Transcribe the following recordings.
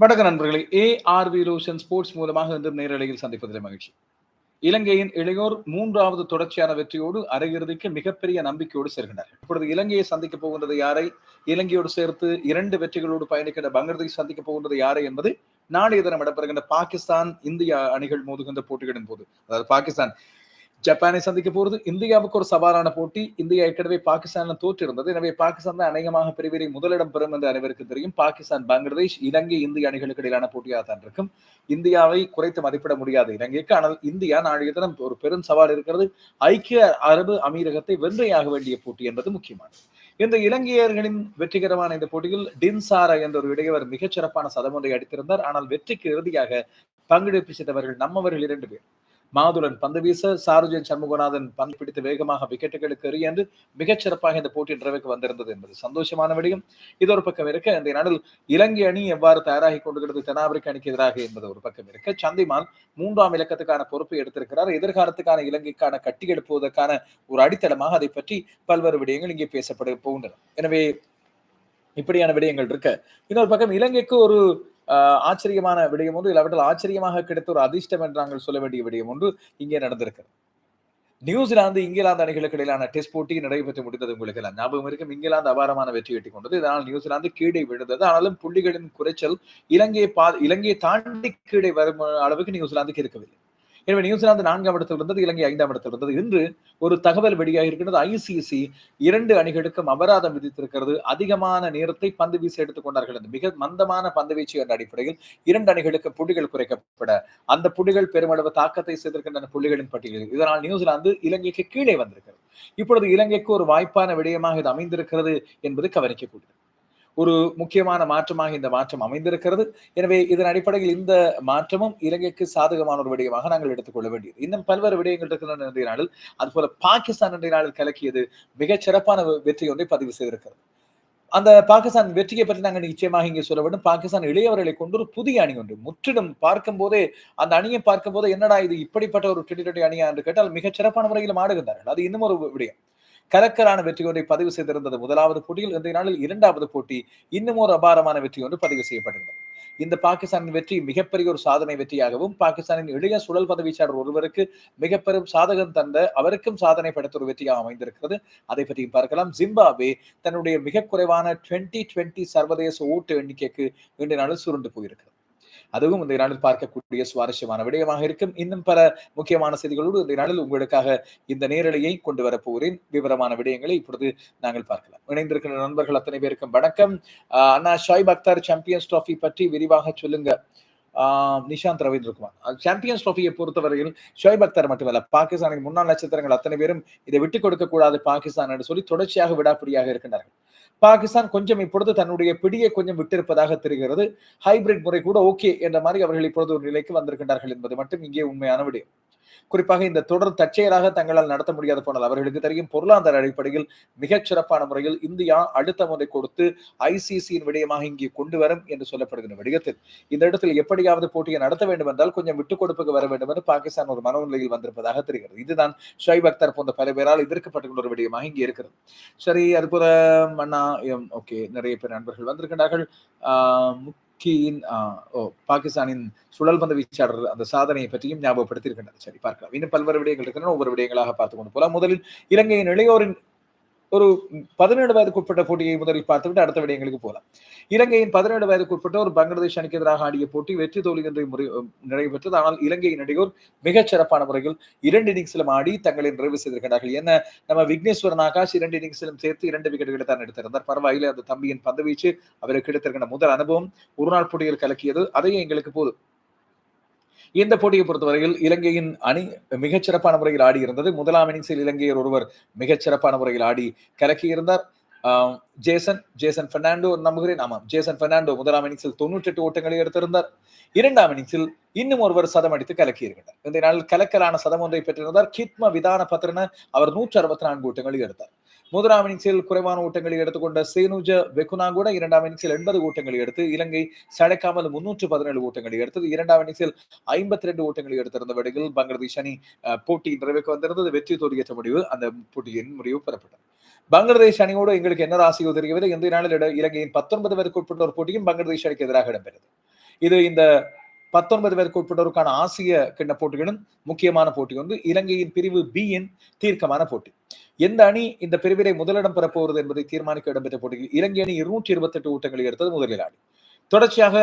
வணக்க நண்பர்களே A R V Roshan sports மூலமாக இன்று நேரலையில் சந்திப்பதில் மகிழ்ச்சி. இலங்கையின் இளையோர் மூன்றாவது தொடர்ச்சியான வெற்றியோடு அரையிறுதிக்கு மிகப்பெரிய நம்பிக்கையோடு சேர்கின்றனர் இப்பொழுது இலங்கையை சந்திக்க போகின்றது யாரை? இலங்கையோடு சேர்த்து இரண்டு வெற்றிகளோடு பயணிக்கின்ற பங்களாதேஷ் சந்திக்க போகின்றது யாரை என்பது நாளைய தினம் இடம்பெறுகின்ற பாகிஸ்தான் இந்தியா அணிகள் மோதுகின்ற போட்டிகளின் போது. அதாவது பாகிஸ்தான் ஜப்பானை சந்திக்க போறது இந்தியாவுக்கு ஒரு சவாலான போட்டி. இந்தியா ஏற்கனவே பாகிஸ்தான் தோற்றிருந்தது. எனவே பாகிஸ்தான் தான் அநேகமாக பிரிவினை முதலிடம் பெறும் என்று அனைவருக்கு தெரியும். பாகிஸ்தான் பங்களாதேஷ் இலங்கை இந்திய அணிகளுக்கு இடையிலான போட்டியாக தான் இருக்கும். இந்தியாவை குறைத்து மதிப்பிட முடியாது இலங்கைக்கு ஆனால் இந்தியா நாளைய தினம் ஒரு பெரும் சவால் இருக்கிறது. ஐக்கிய அரபு அமீரகத்தை வென்றையாக வேண்டிய போட்டி என்பது முக்கியமானது. இந்த இலங்கையர்களின் வெற்றிகரமான இந்த போட்டியில் டின்சாரா என்ற ஒரு இடையவர் மிகச்சிறப்பான சதம் ஒன்றை அடித்திருந்தார். ஆனால் வெற்றிக்கு இறுதியாக பங்கெடுப்பு செய்தவர்கள் நம்மவர்கள் இரண்டு பேர். மாதுளன் பந்து வீச சாருஜன் சண்முகநாதன் பந்து பிடித்து வேகமாக விக்கெட்டுகளுக்கு எறி என்று மிகச்சிறப்பாக இந்த போட்டி நிறைவுக்கு வந்திருந்தது என்பது சந்தோஷமான விடயம். இது ஒரு பக்கம் இருக்க இந்த நாளில் இலங்கை அணி எவ்வாறு தயாராகி கொண்டிருக்கிறது தென்னாப்பிரிக்க அணிக்கு எதிராக என்பது ஒரு பக்கம் இருக்க சந்திமான் மூன்றாம் இலக்கத்துக்கான பொறுப்பை எடுத்திருக்கிறார். எதிர்காலத்துக்கான இலங்கைக்கான கட்டி எழுப்புவதற்கான ஒரு அடித்தளமாக அதை பற்றி பல்வேறு விடயங்கள் இங்கே பேசப்பட போகின்றன. எனவே இப்படியான விடயங்கள் இருக்க இன்னொரு பக்கம் இலங்கைக்கு ஒரு ஆச்சரியமான விடயம் ஒன்று இல்லாவிட்டால் ஆச்சரியமாக கிடைத்த ஒரு அதிர்ஷ்டம் என்று நாங்கள் சொல்ல வேண்டிய விடயம் ஒன்று இங்கே நடந்திருக்கிறது. நியூசிலாந்து இங்கிலாந்து அணிகளுக்கு இடையிலான டெஸ்ட் போட்டி நடைபெற்று முடிந்தது உங்களுக்கு எல்லாம் ஞாபகம் இருக்கும் இங்கிலாந்து அபாரமான வெற்றி எட்டிக் கொண்டது. இதனால் நியூசிலாந்து கீழே விழுந்தது. ஆனாலும் புள்ளிகளின் குறைச்சல் இலங்கையை பா இலங்கையை தாண்டி கீழே வரும் அளவுக்கு நியூசிலாந்துக்கு இருக்கவில்லை. எனவே நியூசிலாந்து நான்காம் இடத்தில் இருந்தது இலங்கை ஐந்தாம் இடத்தில் இருந்தது. இன்று ஒரு தகவல் வெளியாக இருக்கின்றது ஐசிசி இரண்டு அணிகளுக்கும் அபராதம் விதித்திருக்கிறது. அதிகமான நேரத்தை பந்து வீச எடுத்துக் கொண்டார்கள். என்று மிக மந்தமான பந்து வீச்சு என்ற அடிப்படையில் இரண்டு அணிகளுக்கு புள்ளிகள் குறைக்கப்பட அந்த புள்ளிகள் பெருமளவு தாக்கத்தை செய்திருக்கின்றன புள்ளிகளின் பட்டியலில். இதனால் நியூசிலாந்து இலங்கைக்கு கீழே வந்திருக்கிறது. இப்பொழுது இலங்கைக்கு ஒரு வாய்ப்பான விடயமாக இது அமைந்திருக்கிறது என்பது கவனிக்கக்கூடியது. ஒரு முக்கியமான மாற்றமாக இந்த மாற்றம் அமைந்திருக்கிறது. எனவே இதன் அடிப்படையில் இந்த மாற்றமும் இலங்கைக்கு சாதகமான ஒரு விடயமாக நாங்கள் எடுத்துக்கொள்ள வேண்டியது. இன்னும் பல்வேறு விடயங்கள் இருக்கின்றன இன்றைய நாளில். அதுபோல பாகிஸ்தான் இன்றைய நாளில் கலக்கியது மிகச் சிறப்பான வெற்றி ஒன்றை பதிவு செய்திருக்கிறது. அந்த பாகிஸ்தான் வெற்றியை பற்றி நாங்கள் நிச்சயமாக இங்கே சொல்ல வேண்டும். பாகிஸ்தான் இளையவர்களை கொண்டு ஒரு புதிய அணி ஒன்று. முற்றிலும் பார்க்கும் போதே அந்த அணியை பார்க்கும் போது என்னடா இது இப்படிப்பட்ட ஒரு டுவெண்டி டுவெண்டி அணியா என்று கேட்டால் மிகச் சிறப்பான முறையில் ஆடுகின்றார்கள். அது இன்னும் ஒரு விடயம். கலக்கரான வெற்றி ஒன்றை பதிவு செய்திருந்தது. முதலாவது போட்டியில் இன்றைய நாளில் இரண்டாவது போட்டி இன்னும் ஒரு அபாரமான வெற்றி ஒன்று பதிவு செய்யப்பட்டிருந்தது. இந்த பாகிஸ்தானின் வெற்றி மிகப்பெரிய ஒரு சாதனை வெற்றியாகவும் பாகிஸ்தானின் இளைய சுழல் பதவிச்சாளர் ஒருவருக்கு மிக பெரும் சாதகம் தந்த அவருக்கும் சாதனை படைத்த ஒரு வெற்றியாக அமைந்திருக்கிறது. அதை பற்றியும் பார்க்கலாம். ஜிம்பாபே தன்னுடைய மிக குறைவான டுவெண்ட்டி டுவெண்ட்டி சர்வதேச ஓட்டு எண்ணிக்கைக்கு இன்றைய நாளில் சுருண்டு போயிருக்கிறது. அதுவும் இந்த நாளில் பார்க்கக்கூடிய சுவாரஸ்யமான விடயமாக இருக்கும். இன்னும் பல முக்கியமான செய்திகளோடு இந்த நாளில் உங்களுக்காக இந்த நேரலையை கொண்டு வரப்போகிறேன். விவரமான விடயங்களை இப்பொழுது நாங்கள் பார்க்கலாம். இணைந்திருக்கிற நண்பர்கள் அத்தனை பேருக்கும் வணக்கம். அண்ணா ஷாயிப் அக்தார் சாம்பியன்ஸ் டிராஃபி பற்றி விரிவாக சொல்லுங்க. நிஷாந்த் ரவீந்திரகுமார். சாம்பியன்ஸ் ட்ராஃபியை பொறுத்தவரையில் ஷோய்ப் அக்தர் மட்டுமல்ல பாகிஸ்தானின் முன்னாள் நட்சத்திரங்கள் அத்தனை பேரும் இதை விட்டுக் கொடுக்க கூடாது பாகிஸ்தான் என்று சொல்லி தொடர்ச்சியாக விடாப்பிடியாக இருக்கின்றார்கள். பாகிஸ்தான் கொஞ்சம் இப்பொழுது தன்னுடைய பிடியை கொஞ்சம் விட்டிருப்பதாக தெரிகிறது. ஹைபிரிட் முறை கூட ஓகே என்ற மாதிரி அவர்கள் இப்பொழுது ஒரு நிலைக்கு வந்திருக்கின்றார்கள் என்பது மட்டும் இங்கே உண்மையான விடயம். குறிப்பாக இந்த தொடர் தற்செயலாக தங்களால் நடத்த முடியாது போனால் அவர்களுக்கு தெரியும் பொருளாதார அடிப்படையில் மிகச் சிறப்பான முறையில் இந்தியா அடுத்த முறை கொடுத்து ஐசிசியின் விடயமாக இங்கே கொண்டு வரும் என்று சொல்லப்படுகிற விடயத்தில் இந்த இடத்தில் எப்படியாவது போட்டியை நடத்த வேண்டும் என்றால் கொஞ்சம் விட்டுக் கொடுப்புக்கு வர வேண்டும் என்று பாகிஸ்தான் ஒரு மனநிலையில் வந்திருப்பதாக தெரிகிறது. இதுதான் ஷொய்ப் அக்தர் போன்ற பல பேரால் எதிர்க்கப்பட்டுள்ள ஒரு விடயமாக இங்கே இருக்கிறது. சரி அது போல ஓகே நிறைய பேர் நண்பர்கள் வந்திருக்கின்றார்கள். முக்கியின் ஓ பாகிஸ்தானின் சுழல் பந்து வீச்சாளர் அந்த சாதனையை பற்றியும் ஞாபகப்படுத்தி இருக்கின்றனர் சரி பார்க்கலாம். இன்னும் பல்வேறு விடயங்கள் இருக்கின்றன. ஒவ்வொரு விடயங்களாக பார்த்து கொண்டு போலாம் முதலில் இலங்கையின் இளையோரின் ஒரு பதினேழு வயதுக்கு உட்பட்ட போட்டியை முதலில் பார்த்துவிட்டு அடுத்த விடயங்களுக்கு போகலாம் இலங்கையின் பதினேழு வயதுக்கு உட்பட்ட ஒரு பங்களாதேஷ் அணிக்கு எதிராக ஆடிய போட்டி வெற்றி தோல்வி முறை நிறைவு பெற்றது ஆனால் இலங்கையின் இடையோர் மிகச் சிறப்பான முறையில் இரண்டு இன்னிங்ஸிலும் ஆடி தங்களை நிறைவு செய்திருக்கிறார்கள் என்ன? நம்ம விக்னேஸ்வரன் ஆகாஷ் இரண்டு இன்னிங்ஸிலும் சேர்த்து இரண்டு விக்கெட்டுகளை தான் எடுத்திருந்தார். பரவாயில்லை அந்த தம்பியின் பந்து வீச்சு அவருக்கு எடுத்திருக்கின்ற முதல் அனுபவம். ஒரு நாள் போட்டியில் கலக்கியது அதையும் எங்களுக்கு போதும். இந்த போட்டியை பொறுத்தவரையில் இலங்கையின் அணி மிகச்சிறப்பான முறையில் ஆடி இருந்தது. முதலாம் இன்னிங்ஸில் இலங்கையர் ஒருவர் மிகச்சிறப்பான முறையில் ஆடி கலக்கியிருந்தார். ஜேசன் ஜேசன் பெர்னாண்டோ நம்புகிறேன். ஆமாம் ஜேசன் பெர்னாண்டோ முதலாம் இன்னிங்ஸில் தொண்ணூற்றி எட்டு ஓட்டங்களை எடுத்திருந்தார். இரண்டாம் இன்னிங்ஸில் இன்னும் ஒருவர் சதம் அடித்து கலக்கியிருக்கிறார் இந்த நாளில் கலக்கலான சதம் ஒன்றை பெற்றிருந்தார். கித்ம விதான பத்திரன அவர் நூற்றி அறுபத்தி நான்கு ஓட்டங்களை எடுத்தார். முதலாம் இன்னிங்ஸில் குறைவான ஓட்டங்களை எடுத்துக்கொண்ட சேனுஜ வெகுனா கூட இரண்டாம் இன்னிங்ஸில் எண்பது ஓட்டங்களை எடுத்து இலங்கை சடைக்காமல் முன்னூற்று பதினேழு ஓட்டங்களை எடுத்தது இரண்டாம் இன்னிங்ஸில் ஐம்பத்தி ரெண்டு ஓட்டங்களை எடுத்திருந்த வடிவில் பங்களாதேஷ் அணி போட்டி நிறைவுக்கு வந்திருந்தது. வெற்றி தோல்வியற்ற முடிவு. அந்த போட்டியின் முடிவு பெறப்பட்டது. பங்களாதேஷ் அணியோடு எங்களுக்கு என்ன ராசியோ தெரிகிறது இந்திய நாளில் இலங்கையின் பத்தொன்பது பேருக்கு உட்பட்ட ஒரு போட்டியும் பங்களாதேஷ் அணிக்கு எதிராக இடம்பெறுது இது இந்த பத்தொன்பது பேருக்கு உட்பட்டோருக்கான ஆசிய கிண்ண போட்டிகளும் முக்கியமான போட்டி வந்து இலங்கையின் பிரிவு பி யின் தீர்க்கமான போட்டி. எந்த அணி இந்த பிரிவிலை முதலிடம் பெறப்போகிறது என்பதை தீர்மானிக்க இடம்பெற்ற போட்டியில் இலங்கை அணி இருநூற்றி இருபத்தி எட்டு ஊட்டங்களை எடுத்தது முதலில் ஆடி. தொடர்ச்சியாக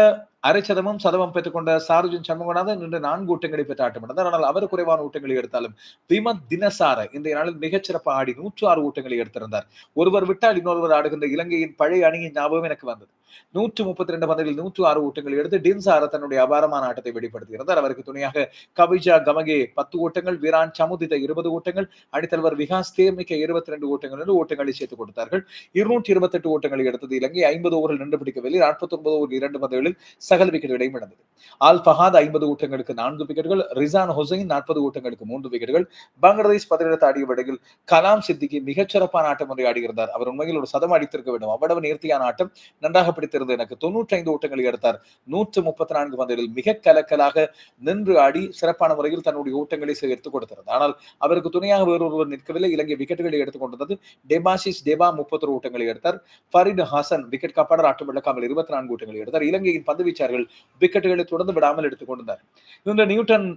அரை சதமும் சதமும் பெற்றுக்கொண்ட சாருஜன் சண்முகநாதன் இன்று நான்கு ஊட்டங்களை பெற்று ஆட்டமிழந்தார் ஆனால் அவர் குறைவான ஊட்டங்களை எடுத்தாலும் விமத் தினசார இன்றைய நாளில் மிகச்சிறப்பு ஆடி நூற்று ஆறு ஊட்டங்களை எடுத்திருந்தார். ஒருவர் விட்டால் இன்னொருவர் ஆடுகின்ற இலங்கையின் பழைய அணியின் ஞாபகம் எனக்கு வந்தது. நூற்று முப்பத்தி ரெண்டு பந்துகளில் நூற்று ஆறு ஓட்டங்கள் எடுத்து டின்சார தன்னுடைய அபாரமான ஆட்டத்தை வெளிப்படுத்தியிருந்தார். அவருக்கு துணையாக கவிஜா கமகே பத்து ஓட்டங்கள் வீரான் சமுதித்த இருபது ஓட்டங்கள் அணித்தலைவர் விகாஸ் தேமிக்க இருபத்தி ரெண்டு ஓட்டங்கள் என்று ஓட்டங்களை சேர்த்துக் கொடுத்தார்கள். இருநூற்றி இருபத்தி எட்டு ஓட்டங்களை எடுத்தது இலங்கை. ஐம்பது ஓவரில் நின்று பிடிக்கவில்லை நாற்பத்தி ஒன்பது ஓவர் இரண்டு பந்துகளில் சகல் விக்கெட் இடையும் இழந்தது ஆல் ஃபஹாத் ஐம்பது ஓட்டங்களுக்கு நான்கு விக்கெட்டுகள் ரிசான் ஹுசைன் நாற்பது ஓட்டங்களுக்கு மூன்று விக்கெட்டுகள் பங்களாதேஷ் பதினெடுத்து ஆடிய விடையில் கலாம் சித்திக்கு மிகச்சிறப்பான ஆட்டம் ஒன்றை ஆடியிருந்தார். அவர் உண்மையில் ஒரு சதம் அடித்திருக்க வேண்டும். அவ்வளவு நேர்த்தியான ஆட்டம் நன்றாக பிடித்திருந்தது எனக்கு தொண்ணூற்றி ஐந்து ஓட்டங்களை எடுத்தார். நூற்று முப்பத்தி நான்கு பந்துகளில் மிக கலக்கலாக நின்று ஆடி சிறப்பான முறையில் தன்னுடைய ஓட்டங்களை சேர்த்து கொடுத்திருந்தார். ஆனால் அவருக்கு துணையாக வேறொருவர் நிற்கவில்லை. இலங்கை விக்கெட்டுகளை எடுத்துக்கொண்டிருந்தது டெபாசிஸ் டெபா முப்பத்தொரு ஓட்டங்களை எடுத்தார். ஃபரிட் ஹாசன் விக்கெட் காப்பாளர் ஆட்டம் இழக்காமல் இருபத்தி நான்கு ஓட்டங்களை எடுத்தார். இலங்கையின் பந்து வீச்சார்கள் விக்கெட்டுகளை தொடர்ந்து விடாமல் எடுத்துக் கொண்டிருந்தார். இன்று நியூட்டன்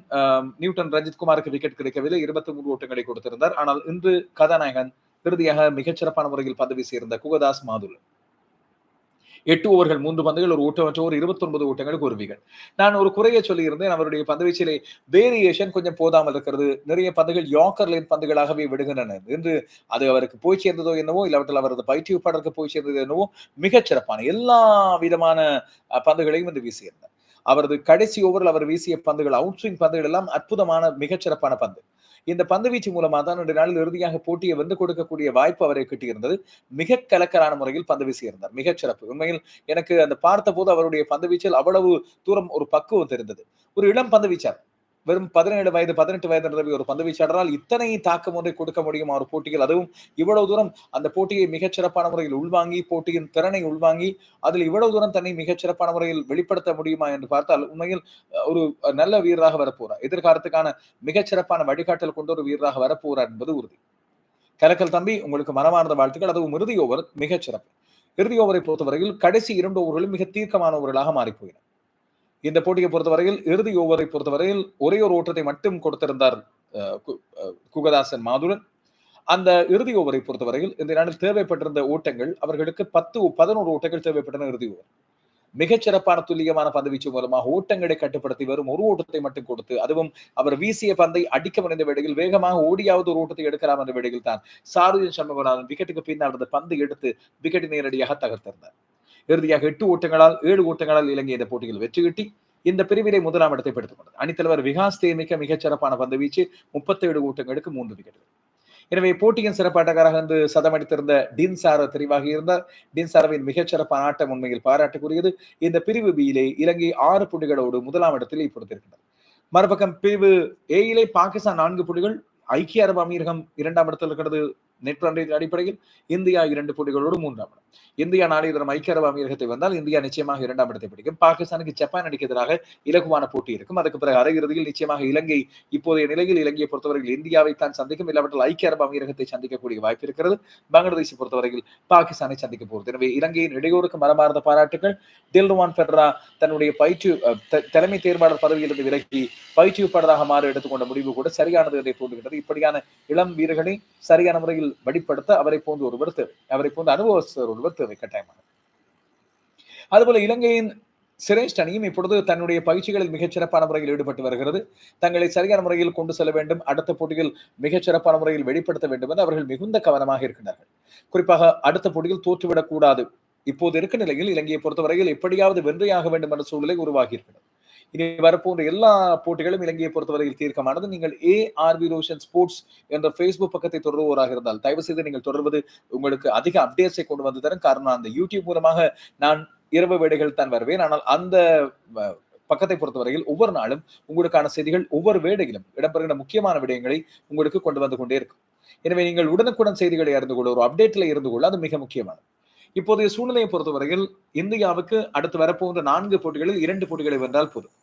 நியூட்டன் ரஞ்சித் குமாருக்கு விக்கெட் கிடைக்கவில்லை. இருபத்தி மூன்று ஓட்டங்களை கொடுத்திருந்தார். ஆனால் இன்று கதாநாயகன் இறுதியாக மிகச்சிறப்பான முறையில் பதவி சேர்ந்த குகதாஸ் மாதுல் எட்டு ஓவர்கள் மூன்று பந்துகள் ஒரு ஓட்டமற்ற ஒரு இருபத்தி ஒன்பது ஓட்டங்களுக்கு ஒரு விக்கெட் நான் ஒரு குறைய சொல்லியிருந்தேன். அவருடைய பந்துவீச்சிலே வேரியேஷன் கொஞ்சம் போதாமல் இருக்கிறது. நிறைய பந்துகள் யாக்கர் லைன் பந்துகளாகவே விடுகின்றன. என்று அது அவருக்கு போய் சேர்ந்ததோ என்னவோ இல்லாவற்றில் அவரது பயிற்சியப்பாளருக்கு போய் சேர்ந்தது என்னவோ மிகச்சிறப்பான எல்லா விதமான பந்துகளையும் வந்து வீசியிருந்தார். அவரது கடைசி ஓவரில் அவர் வீசிய பந்துகள் அவுட் ஸ்விங் பந்துகள் எல்லாம் அற்புதமான மிகச்சிறப்பான பந்து. இந்த பந்து வீச்சு மூலமா தான் ரெண்டு நாளில் இறுதியாக போட்டியை வந்து கொடுக்கக்கூடிய வாய்ப்பு அவரை கிட்டியிருந்தது. மிக கலக்கலான முறையில் பந்து வீசியிருந்தார். மிகச் சிறப்பு. உண்மையில் எனக்கு அந்த பார்த்த போது அவருடைய பந்து வீச்சில் அவ்வளவு தூரம் ஒரு பக்குவம் தெரிந்தது. ஒரு இளம் பந்து வீச்சார். வெறும் பதினேழு வயது பதினெட்டு வயது நிரம்பி ஒரு பந்து வீச்சாளரால் இத்தனை தாக்கம் ஒன்றை கொடுக்க முடியும் ஒரு போட்டியில். அதுவும் இவ்வளவு தூரம் அந்த போட்டியை மிகச் சிறப்பான முறையில் உள்வாங்கி போட்டியின் திறனை உள்வாங்கி அதில் இவ்வளவு தூரம் தன்னை மிகச் சிறப்பான முறையில் வெளிப்படுத்த முடியுமா என்று பார்த்தால் உண்மையில் ஒரு நல்ல வீரராக வரப்போறார். எதிர்காலத்துக்கான மிகச் சிறப்பான வழிகாட்டல் கொண்ட ஒரு வீரராக வரப்போறார் என்பது உறுதி. கலக்கல் தம்பி உங்களுக்கு மனமார்ந்த வாழ்த்துக்கள். அதுவும் இறுதி ஓவர் மிகச் சிறப்பு. இறுதி ஓவரை பொறுத்தவரையில் கடைசி இரண்டு ஓவர்களும் மிக தீர்க்கமான ஓவர்களாக மாறிப்போயின இந்த போட்டியை பொறுத்தவரையில் இறுதி ஓவரை பொறுத்தவரையில் ஒரே ஒரு ஓட்டத்தை மட்டும் கொடுத்திருந்தார் குகதாசன் மாதுரன். அந்த இறுதி ஓவரை பொறுத்தவரையில் இந்த நாளில் தேவைப்பட்டிருந்த ஓட்டங்கள் அவர்களுக்கு பத்து பதினோரு ஓட்டங்கள் தேவைப்பட்டன இறுதி ஓவர் மிகச்சிறப்பான துல்லியமான பந்துவீச்சு மூலமாக ஓட்டங்களை கட்டுப்படுத்தி வரும் ஒரு ஓட்டத்தை மட்டும் கொடுத்து அதுவும் அவர் வீசிய பந்தை அடிக்க முடிந்த வேடையில் வேகமாக ஓடியாவது ஒரு ஓட்டத்தை எடுக்கலாம் என்ற வேடையில் தான் சாருஜன் சண்முகநாதன் விக்கெட்டுக்கு பின்னால் அந்த பந்து எடுத்து விக்கெட்டை நேரடியாக தகர்த்திருந்தார். இறுதியாக எட்டு ஓட்டங்களால் ஏழு ஓட்டங்களால் இலங்கை இந்த போட்டியில் வெற்றி கிட்டி இந்த பிரிவிலே முதலாம் இடத்தை பெற்றுக் கொண்டது அணித்தலைவர் விகாஸ் தேமிக்க மிகச்சிறப்பான பந்து வீச்சு முப்பத்தேழு ஓட்டங்களுக்கு மூன்று விக்கெட்டுகள். எனவே போட்டியின் சிறப்பாட்டக்காராக வந்து சதமடித்திருந்த டின் சார தெரிவாகி இருந்தார். டின் சாரவின் மிகச்சிறப்பான ஆட்டம் உண்மையில் பாராட்டுக்குரியது. இந்த பிரிவு பியிலே இலங்கை ஆறு புள்ளிகளோடு முதலாம் இடத்தில் இப்பொழுது மறுபக்கம் பிரிவு ஏயிலே பாகிஸ்தான் நான்கு புள்ளிகள் ஐக்கிய அரபு அமீரகம் இரண்டாம் இடத்தில் இருக்கிறது. நெட் ரன் ரேட் அடிப்படையில் இந்தியா இரண்டு போட்டிகளோடு மூன்றாம் இடம். இந்தியா நாளைய தினம் ஐக்கிய அரபு அமீரகத்தை வந்தால் இந்தியா நிச்சயமாக இரண்டாம் இடத்தை பிடிக்கும். பாகிஸ்தானுக்கு ஜப்பான் அணிக்கு எதிராக இலகுவான போட்டி இருக்கும். அதுக்கு பிறகு அரையிறுதியில் நிச்சயமாக இலங்கை இப்போதைய நிலையில் இலங்கையை பொறுத்தவரையில் இந்தியாவை தான் சந்திக்கும். இல்லாவற்றில் ஐக்கிய அரபு அமீரகத்தை சந்திக்கக்கூடிய வாய்ப்பு இருக்கிறது. பங்களாதேஷை பொறுத்தவரையில் பாகிஸ்தானை சந்திக்க போகிறது. எனவே இலங்கையின் இடையூறுக்கு மரமார்ந்த பாராட்டுகள் டில்ருவான் பெட்ரா தன்னுடைய பயிற்சி தலைமை தேர்வாளர் பதவியிலிருந்து விலகி பயிற்சியப்பாளராக மாற எடுத்துக்கொண்ட முடிவு கூட சரியானது என்று தோன்றுகின்றது. இப்படியான இளம் வீரர்களை சரியான முறையில் வழிப்படுத்த அவரை போன்ற ஒருவர் தேவை. அவரை போன்ற அனுபவஸ்தர் ஒருவர் தேவை கட்டாயமாக. அதுபோல இலங்கையின் சிரேஷ்ட் அணியும் இப்பொழுது தன்னுடைய பயிற்சிகளில் மிகச் சிறப்பான முறையில் ஈடுபட்டு வருகிறது. தங்களை சரியான முறையில் கொண்டு செல்ல வேண்டும் அடுத்த போட்டியில் மிகச் சிறப்பான முறையில் வெளிப்படுத்த வேண்டும் என்று அவர்கள் மிகுந்த கவனமாக இருக்கின்றார்கள். குறிப்பாக அடுத்த போட்டியில் தோற்றுவிடக் கூடாது. இப்போது இருக்க நிலையில் இலங்கையை பொறுத்தவரையில் எப்படியாவது வென்றையாக வேண்டும் என்ற சூழ்நிலை உருவாகி இருக்கிறது. இனி வரப்போன்ற எல்லா போட்டிகளும் இலங்கையை பொறுத்தவரையில் தீர்க்கமானது. நீங்கள் A R V Roshan sports என்ற ஃபேஸ்புக் பக்கத்தை தொடர்வோராக இருந்தால் தயவு செய்து நீங்கள் தொடர்வது உங்களுக்கு அதிக அப்டேட்ஸை கொண்டு வந்து தரும். காரணம் அந்த யூடியூப் மூலமாக நான் இரவு வேடைகள் தான் வருவேன். ஆனால் அந்த பக்கத்தை பொறுத்தவரையில் ஒவ்வொரு நாளும் உங்களுக்கான செய்திகள் ஒவ்வொரு வேடையிலும் இடம்பெறுகிற முக்கியமான விடயங்களை உங்களுக்கு கொண்டு வந்து கொண்டே இருக்கும். எனவே நீங்கள் உடனுக்குடன் செய்திகளை அறிந்து கொள்ள ஒரு அப்டேட்ல இருந்து கொள்ள அது மிக முக்கியமானது. இப்போதைய சூழ்நிலையை பொறுத்தவரையில் இந்தியாவுக்கு அடுத்து வரப்போன்ற நான்கு போட்டிகளில் இரண்டு போட்டிகளை வென்றால் போதும்.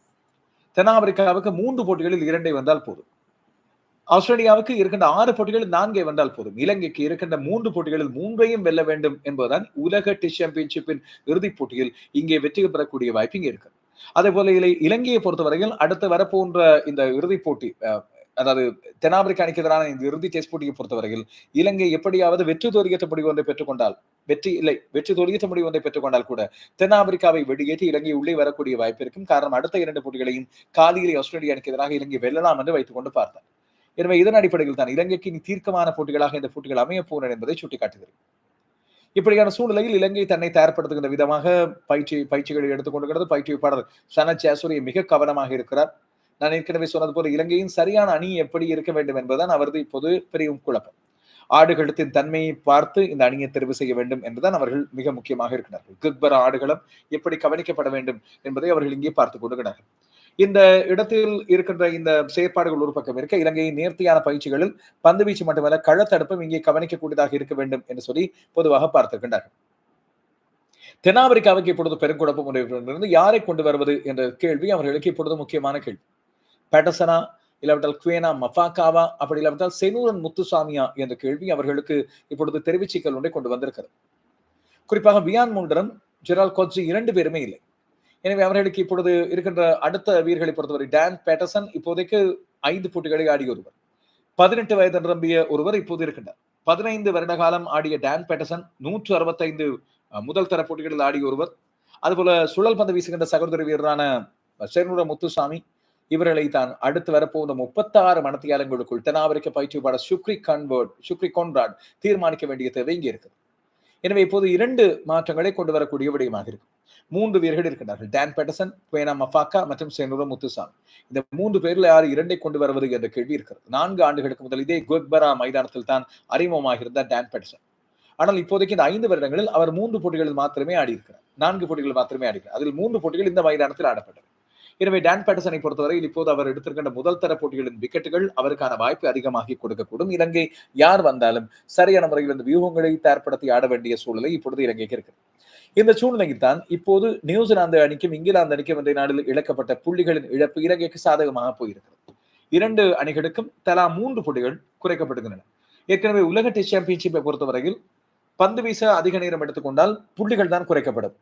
தென்னாப்பிரிக்காவுக்கு மூன்று போட்டிகளில் இரண்டை வென்றால் போதும். ஆஸ்திரேலியாவுக்கு இருக்கின்ற ஆறு போட்டிகளில் நான்கே வென்றால் போதும். இலங்கைக்கு இருக்கின்ற மூன்று போட்டிகளில் மூன்றையும் வெல்ல வேண்டும் என்பதுதான் உலக டெஸ்ட் சாம்பியன்ஷிப்பின் இறுதிப் போட்டியில் இங்கே வெற்றி பெறக்கூடிய வாய்ப்பு இங்கே இருக்கு. அதே போல இலங்கையை பொறுத்தவரையில் அடுத்து வரப்போன்ற இந்த இறுதிப் போட்டி அதாவது தென்னாப்பிரிக்க அணிக்கு எதிரான இந்த இறுதி டெஸ்ட் போட்டியை பொறுத்தவரையில் இலங்கை எப்படியாவது வெற்றி தோரியத்த முடிவு ஒன்றை பெற்றுக்கொண்டால் வெற்றி இல்லை வெற்றி தோரியத்த முடிவு ஒன்றை பெற்றுக்கொண்டால் கூட தென்னாப்பிரிக்காவை வெளியேற்றி இலங்கை உள்ளே வரக்கூடிய வாய்ப்பு இருக்கும். காரணம் அடுத்த இரண்டு போட்டிகளையும் காலியிலே ஆஸ்திரேலிய அணிக்கு எதிராக இலங்கை வெல்லலாம் என்று வைத்துக் கொண்டு பார்த்தார். எனவே இதன் அடிப்படையில் தான் இலங்கைக்கு இனி தீர்க்கமான போட்டிகளாக இந்த போட்டிகள் அமைய போகிறேன் என்பதை சுட்டிக்காட்டுகிறேன். இப்படியான சூழ்நிலையில் இலங்கை தன்னை தயார்படுத்துகின்ற விதமாக பயிற்சி பயிற்சிகளை எடுத்துக்கொண்டிருக்கிறது பயிற்சியாளர் சனத் ஜாசூரி மிக கவனமாக இருக்கிறார். நான் ஏற்கனவே சொன்னது போல இலங்கையின் சரியான அணி எப்படி இருக்க வேண்டும் என்பதுதான் அவரது இப்போது பெரிய குழப்பம். ஆடுகளத்தின் தன்மையை பார்த்து இந்த அணியை தெரிவு செய்ய வேண்டும் என்றுதான் அவர்கள் மிக முக்கியமாக இருக்கிறார்கள். கிக்பர் ஆடுகளம் எப்படி கவனிக்கப்பட வேண்டும் என்பதை அவர்கள் இங்கே பார்த்துக் கொண்டுகிறார்கள் இந்த இடத்தில் இருக்கின்ற இந்த செயற்பாடுகள் ஒரு பக்கம் இருக்க இலங்கையின் நேர்த்தியான பயிற்சிகளில் பந்து வீச்சு மட்டுமல்ல களத்தடுப்பும் இங்கே கவனிக்கக்கூடியதாக இருக்க வேண்டும் என்று சொல்லி பொதுவாக பார்த்திருக்கின்றார்கள். தென்னாப்பிரிக்காவுக்கு இப்பொழுது பெருங்குழப்பம் இருந்து யாரை கொண்டு வருவது என்ற கேள்வி அவர்களுக்கு இப்பொழுது முக்கியமான கேள்வி. பேட்டசனா இல்லாவிட்டால் குவேனா மஃபாக்காவா அப்படி இல்லாவிட்டால் செனூரன் முத்துசாமியா என்ற கேள்வி அவர்களுக்கு இப்பொழுது தெரிவிச்சிக்கல் ஒன்றை கொண்டு வந்திருக்கிறது. குறிப்பாக வியான் முண்டரம் ஜெரால் கோட்சி இரண்டு பேருமே இல்லை. எனவே அவர்களுக்கு இப்பொழுது இருக்கின்ற அடுத்த வீரர்களை பொறுத்தவரை டான் பேட்டசன் இப்போதைக்கு ஐந்து போட்டிகளை ஆடிய ஒருவர். பதினெட்டு வயது நிரம்பிய ஒருவர் இப்போது இருக்கின்றார். பதினைந்து வருட காலம் ஆடிய டான் பேட்டசன் நூற்று அறுபத்தைந்து முதல் தர போட்டிகளில் ஆடிய ஒருவர். அதுபோல சுழல் பந்து வீசுகின்ற சகோதர வீரரான செருணுர முத்துசாமி இவர்களை தான் அடுத்து வரப்போகிற முப்பத்தாறு மனத்தியாளங்களுக்குள் தென்னாப்பிரிக்க பயிற்சியாளர் சுக்ரி கன்வர்ட் சுக்ரி கொன்ராட் தீர்மானிக்க வேண்டிய தேவை இங்கே இருக்குது. எனவே இப்போது இரண்டு மாற்றங்களை கொண்டு வரக்கூடிய விடயமாக இருக்கும். மூன்று வீரர்கள் இருக்கிறார்கள் டான் பெட்டசன் குவேனா மஃபாக்கா மற்றும் செனுர முத்துசாமி இந்த மூன்று பேரில் யார் இரண்டை கொண்டு வருவது என்ற கேள்வி இருக்கிறது. நான்கு ஆண்டுகளுக்கு முதல் இதே குக்பரா மைதானத்தில் தான் அறிமுகமாக இருந்தார் டான் பெட்டசன் ஆனால் இப்போதைக்கு இந்த ஐந்து வருடங்களில் அவர் மூன்று போட்டிகளில் மாத்திரமே ஆடி இருக்கிறார். நான்கு போட்டிகளில் மாத்திரமே ஆடி அதில் மூன்று போட்டிகள் இந்த மைதானத்தில் ஆடப்பட்டது. எனவே டான் பேட்டர்சனை பொறுத்தவரையில் இப்போது அவர் எடுத்திருக்கின்ற முதல் தர போட்டிகளின் விக்கெட்டுகள் அவருக்கான வாய்ப்பு அதிகமாகி கொடுக்கக்கூடும். இலங்கை யார் வந்தாலும் சரியான முறையில் இந்த வியூகங்களை தயார்படுத்தி ஆட வேண்டிய சூழ்நிலை இப்பொழுது இலங்கைக்கு இருக்கு. இந்த சூழ்நிலையில் தான் இப்போது நியூசிலாந்து அணிக்கும் இங்கிலாந்து அணிக்கும் இன்றைய நாளில் இழக்கப்பட்ட புள்ளிகளின் இழப்பு இலங்கைக்கு சாதகமாக போயிருக்கிறது. இரண்டு அணிகளுக்கும் தலா மூன்று புள்ளிகள் குறைக்கப்படுகின்றன. ஏற்கனவே உலக டெஸ்ட் சாம்பியன்ஷிப்பை பொறுத்தவரையில் பந்து வீச அதிக நேரம் எடுத்துக்கொண்டால் புள்ளிகள் தான் குறைக்கப்படும்.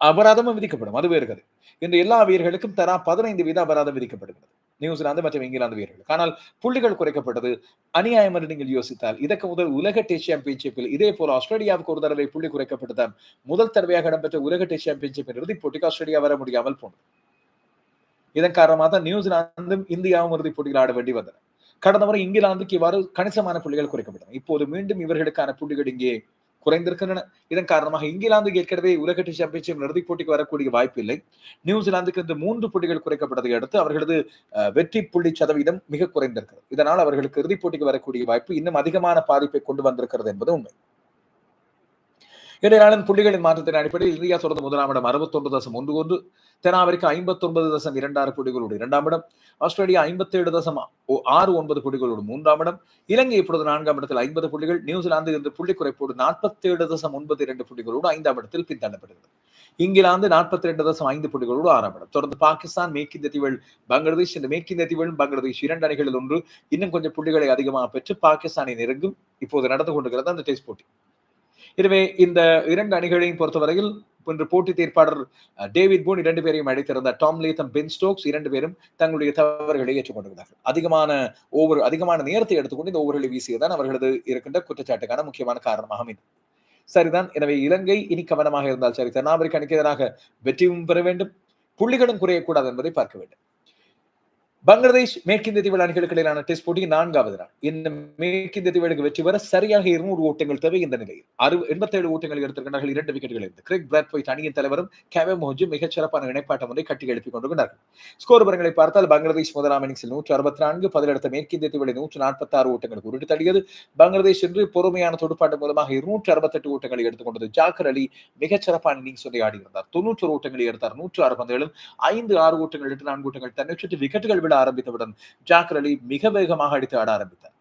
அபராதமும் விதிக்கப்படும். அது வேறு கதை. இந்த எல்லா வீரர்களுக்கும் தரா பதினைந்து வீத அபராதம் விதிக்கப்படுகிறது. நியூசிலாந்து மற்றும் இங்கிலாந்து வீரர்கள். ஆனால் புள்ளிகள் குறைக்கப்பட்டது. அநியாயம் என்று நீங்கள் யோசித்தால் இதற்கு முதல் உலக டெஸ்ட் சாம்பியன்ஷிப்பில் இதே போல ஆஸ்திரேலியாவுக்கு ஒரு தடவை புள்ளி குறைக்கப்பட்டதால் முதல் தடவையாக இடம்பெற்ற உலக டெஸ்ட் சாம்பியன்ஷிப்பின் இறுதிப் போட்டிக்கு ஆஸ்திரேலியா வர முடியாமல் போனது. இதன் காரணமாக தான் நியூசிலாந்தும் இந்தியாவும் இறுதிப் போட்டியில் ஆட வேண்டி வந்தன. கடந்த முறை இங்கிலாந்துக்கு இவ்வாறு கணிசமான புள்ளிகள் குறைக்கப்பட்டன. இப்போது மீண்டும் இவர்களுக்கான புள்ளிகள் இங்கே குறைந்திருக்கின்றன. இதன் காரணமாக இங்கிலாந்து ஏற்கனவே உலகட்டி சாம்பியன்ஷிப் இறுதிப் போட்டிக்கு வரக்கூடிய வாய்ப்பு இல்லை. நியூசிலாந்துக்கு இந்த மூன்று புள்ளிகள் குறைக்கப்பட்டதை அடுத்து அவர்களது வெற்றி புள்ளி சதவீதம் மிக குறைந்திருக்கிறது. இதனால் அவர்களுக்கு இறுதிப் போட்டிக்கு வரக்கூடிய வாய்ப்பு இன்னும் அதிகமான பாதிப்பை கொண்டு வந்திருக்கிறது என்பது உண்மை. இடையிலான புள்ளிகளின் மாற்றத்தின் அடிப்படையில் இந்தியா தொடர்ந்து முதலாம் இடம் அறுபத்தொன்று தசம் ஒன்று ஒன்று தென்னாப்பிரிக்கா ஐம்பத்தொன்பது தசம் இரண்டாறு புள்ளிகளோடு இரண்டாம் இடம் ஆஸ்திரேலியா ஐம்பத்தி ஏழு தசம் ஆறு ஒன்பது புள்ளிகளோடு மூன்றாம் இடம் இலங்கை இப்பொழுது நான்காம் இடத்தில் ஐம்பது புள்ளிகள் நியூசிலாந்து இன்று புள்ளி குறைப்போடு நாற்பத்தி ஏழு தசம் ஒன்பது இரண்டு புள்ளிகளோடு ஐந்தாம் இடத்தில் பின்தள்ளப்படுகிறது. இங்கிலாந்து நாற்பத்தி ரெண்டு தசம் ஐந்து புள்ளிகளோடு ஆறாம் இடம். தொடர்ந்து பாகிஸ்தான் மேற்கிந்திய தீவுகள் பங்களாதேஷ் இந்த மேற்கிந்திய தீவுகள் பங்களாதேஷ் இரண்டு அணிகளில் ஒன்று இன்னும் கொஞ்சம் புள்ளிகளை அதிகமாக பெற்று பாகிஸ்தானை நெருங்கும் இப்போது நடந்து கொண்டிருக்கிறது அந்த டெஸ்ட் போட்டி. எனவே இந்த இரண்டு அணிகளையும் பொறுத்தவரையில் இன்று போட்டி தீர்ப்பாளர் டேவிட் பூன் இரண்டு பேரையும் அழைத்திருந்த டாம் லேத்தம் பென் ஸ்டோக்ஸ் இரண்டு பேரும் தங்களுடைய தவறுகளை ஏற்றுக்கொண்டிருந்தார்கள் அதிகமான ஓவர் அதிகமான நேரத்தை எடுத்துக்கொண்டு இந்த ஓவர்களை வீசியதான் அவர்களது இருக்கின்ற குற்றச்சாட்டுக்கான முக்கியமான காரணமாக அமைந்தது சரிதான். எனவே இலங்கை இனி கவனமாக இருந்தால் சரி. தென்னாப்பிரிக்க அணிக்கு எதிராக வெற்றியும் பெற வேண்டும். புள்ளிகளும் குறையக்கூடாது என்பதை பார்க்க வேண்டும். பங்களாதேஷ் மேற்கிந்திய தீவு அணிகளுக்கு இடையிலான டெஸ்ட் போட்டி நான்காவது நாள். இந்த மேற்கிந்திய தீவுகளுக்கு வெற்றி பெற சரியாக இருநூறு ஓட்டங்கள் தேவை இந்த நிலையில். அறு எண்பத்தி ஏழு ஓட்டங்கள் எடுத்திருக்கிறார்கள் இரண்டு விக்கெட்டுகள் இருந்து. கிரிக் பிராட்போய்ட் அணியின் தலைவரும் கேவே மோஜு மிகச் சிறப்பான இணைப்பாட்டம் ஒன்றை கட்டி எழுப்பிக் கொண்டிருக்கிறார்கள். ஸ்கோர் பரங்களை பார்த்தால் பங்களாதேஷ் முதலாம் இன்னிங்ஸில் நூற்று அறுபத்தி நான்கு பதிலெடுத்த மேற்கிந்திய தீவுகளை நூற்று நாற்பத்தி ஆறு ஓட்டங்களுக்கு உருட்டு தள்ளியது. பங்களாதேஷ் என்று பொறுமையான தொடுப்பாட்டு மூலமாக இருநூற்று அறுபத்தெட்டு ஓட்டங்களை எடுத்துக்கொண்டது ஜாக்கர் அலி மிகச் சிறப்பான இன்னிங்ஸ் ஒன்றை ஆடியிருந்தார் தொன்னூற்று ஓட்டங்களை எடுத்தார். நூற்று ஆறு பந்துகளும் ஐந்து ஆறு ஓட்டங்கள் எட்டு நான்கு ஓட்டங்கள். தன்னை சுற்றி விக்கெட்டுகள் விட ஆரம்பித்தவுடன் ஜாக்கர் அலி மிக வேகமாக அடித்து ஆட ஆரம்பித்தார்.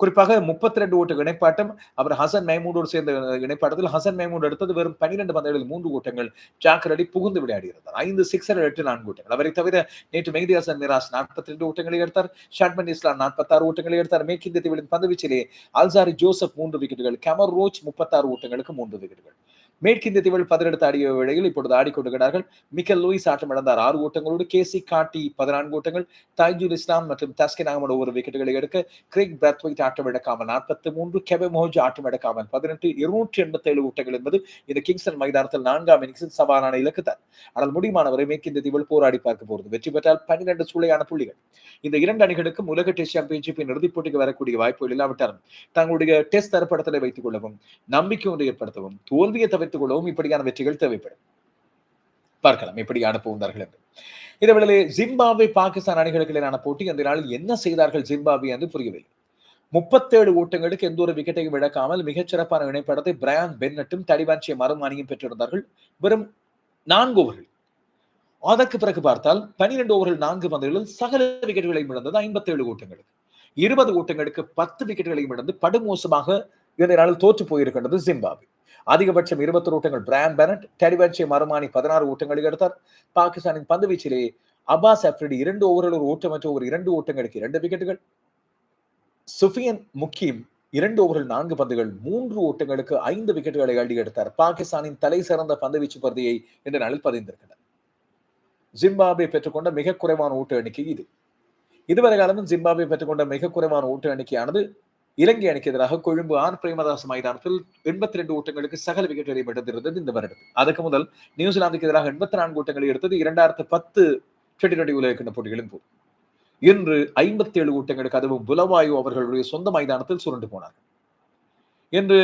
குறிப்பாக முப்பத்தி ரெண்டு ஓட்டு இணைப்பாட்டம் அவர் ஹசன் மைமூடோடு சேர்ந்த இணைப்பாட்டத்தில் ஹசன் மைமூட் எடுத்தது வெறும் பன்னிரண்டு பந்தயங்களில் மூன்று ஓட்டங்கள். ஜாக்கர் அலி புகுந்து விளையாடியிருந்தார். ஐந்து சிக்ஸர் எட்டு நான்கு ஓட்டங்கள். அவரை தவிர நேற்று மெஹதி ஹசன் மிராஸ் நாற்பத்தி ரெண்டு ஓட்டங்களை எடுத்தார். ஷாட்மன் இஸ்லாம் நாற்பத்தி ஆறு ஓட்டங்களை எடுத்தார். மேற்கிந்திய தீவின் பந்துவீச்சிலே அல்சாரி ஜோசப் மூன்று விக்கெட்டுகள் கமர் ரோச் முப்பத்தாறு ஓட்டங்களுக்கு மூன்று விக்கெட்டுகள். மேற்கிந்திய தீவில் பதினெடுத்து ஆடிய வேளையில் இப்பொழுது ஆடிக்கொண்டிருக்கிறார்கள். மிக்கல் லூயிஸ் ஆட்டம் இழந்தார் ஆறு ஓட்டங்களோடு கேசி காட்டி பதினான்கு ஓட்டங்கள். தாய்ஜூல் இஸ்லாம் மற்றும் தஸ்கின் அகமது ஒவ்வொரு விக்கெட்டுகளை எடுக்க கிரிக் பிரத்வைட் ஆட்டம் இழக்காமல் நாற்பத்தி மூன்று கெபே மோஜ் ஆட்டம் இழக்காமல் பதினெட்டு இருநூற்றி எண்பத்தி ஏழு ஓட்டங்கள் என்பது இந்த கிங்ஸ்டன் மைதானத்தில் நான்காம் இன்னிங்ஸில் சவாலான இலக்கு தான் ஆனால் முடியுமானவரை மேற்கிந்திய தீவில் போராடி பார்க்க போகிறது. வெற்றி பெற்றால் பன்னிரண்டு சூளையான புள்ளிகள். இந்த இரண்டு அணிகளுக்கும் உலக டெஸ்ட் சாம்பியன்ஷிப்பின் இறுதிப் போட்டிக்கு வரக்கூடிய வாய்ப்புகள் இல்லாவிட்டாலும் தங்களுடைய டெஸ்ட் தரப்படத்தை வைத்துக் கொள்ளவும் நம்பிக்கை ஒன்று ஏற்படுத்தவும் தோல்வியை தவிர தவிர்த்துக் கொள்ளவும் இப்படியான வெற்றிகள் தேவைப்படும். பார்க்கலாம். எப்படி அனுப்புகிறார்கள் என்று. இதேவேளை ஜிம்பாப்வே பாகிஸ்தான் அணிகளுக்கு இடையிலான போட்டி அந்த நாளில் என்ன செய்தார்கள் ஜிம்பாப்வே என்று புரியவில்லை. முப்பத்தேழு ஓட்டங்களுக்கு எந்த ஒரு விக்கெட்டையும் இழக்காமல் மிகச்சிறப்பான இணைப்படத்தை பிரயான் பென்னட்டும் தடிவான்சிய மரும் அணியும் பெற்றிருந்தார்கள். வெறும் நான்கு ஓவர்கள். அதற்கு பிறகு பார்த்தால் பனிரெண்டு ஓவர்கள் நான்கு பந்துகளில் சகல விக்கெட்டுகளையும் இழந்தது ஐம்பத்தி ஏழு ஓட்டங்களுக்கு. இருபது ஓட்டங்களுக்கு பத்து விக்கெட்டுகளையும் இழந்து படுமோசமாக இந்த நாளில் தோற்று போயிருக்கின்றது ஜிம்பாப்வே. அதிகபட்சம் இருபத்தொரு ஓட்டங்கள். பிரான் பெனட் டெடிவன்சே மருமானி பதினாறு ஓட்டங்களை எடுத்தார். பாகிஸ்தானின் பந்து வீச்சிலே அபாஸ் அப்ரிடி இரண்டு ஓவரில் ஒரு ஓட்டமற்ற ஒரு இரண்டு ஓட்டங்களுக்கு இரண்டு விக்கெட்டுகள். சுஃபியன் முக்கியம் இரண்டு ஓவரில் நான்கு பந்துகள் மூன்று ஓட்டங்களுக்கு ஐந்து விக்கெட்டுகளை அள்ளி எடுத்தார். பாகிஸ்தானின் தலை சிறந்த பந்து வீச்சு பகுதியை இந்த நாளில் பதிந்திருக்கிறார். ஜிம்பாபே பெற்றுக்கொண்ட மிக குறைவான ஓட்டு எண்ணிக்கை இது. இதுவரை காலமும் ஜிம்பாபே பெற்றுக்கொண்ட மிக குறைவான ஓட்டு எண்ணிக்கையானது இலங்கை அணிக்கு எதிராக கொழும்பு ஆர் பிரேமதாஸ் மைதானத்தில் எண்பத்தி ரெண்டு ஓட்டங்களுக்கு சகல விக்கெட்டுகளை எடுத்திருந்தது இந்த வருடத்தில் அதுக்கு முதல் நியூசிலாந்துக்கு எதிராக எண்பத்தி நான்கு ஓட்டங்களை எடுத்தது இரண்டாயிரத்து பத்து டுவெண்டி டுவெண்டி உலக போட்டிகளின் போது. இன்று ஐம்பத்தி ஏழு ஓட்டங்களுக்கு அதுவும் புலவாயு அவர்களுடைய சொந்த மைதானத்தில் சுருண்டு போனார்கள். என்று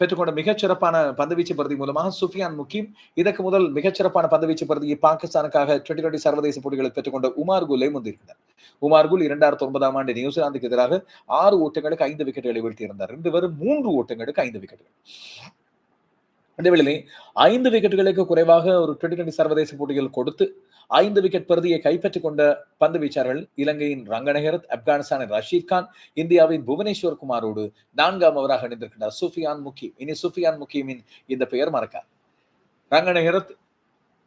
பெற்றுக்கொண்ட மிகச்சிறப்பான பந்துவீச்சு பிரதி மூலமாக சுஃபியான் முக்கிம் இதற்கு முதல் மிகச்சிறப்பான பந்துவீச்சு பிரதியை பாகிஸ்தானுக்காக டுவெண்டி டுவெண்டி சர்வதேச போட்டிகளை பெற்றுக்கொண்ட உமார் குலை முந்திருக்கிறார் உமார் குல் இரண்டாயிரத்தி ஒன்பதாம் ஆண்டு நியூசிலாந்துக்கு எதிராக ஆறு ஓட்டங்களுக்கு ஐந்து விக்கெட்டுகளை வீழ்த்தியிருந்தார். இன்று வரும் மூன்று ஓட்டங்களுக்கு ஐந்து விக்கெட்டுகள். இந்த வேளையிலே ஐந்து விக்கெட்டுகளுக்கு குறைவாக ஒரு டுவெண்டி டுவெண்டி சர்வதேச போட்டிகள் கொடுத்து ஐந்து விக்கெட் பருதியை கைப்பற்றிக் கொண்ட பந்து வீச்சார்கள் இலங்கையின் ரங்கநகரத் ஆப்கானிஸ்தானின் ரஷீத் கான் இந்தியாவின் புவனேஸ்வர் குமாரோடு நான்காம் அவராக இணைந்திருக்கின்றார் சுஃபியான் முக்கிம் இனி சுஃபியான் முக்கியமின் இந்த பெயர் மறக்கார் ரங்கநகரத்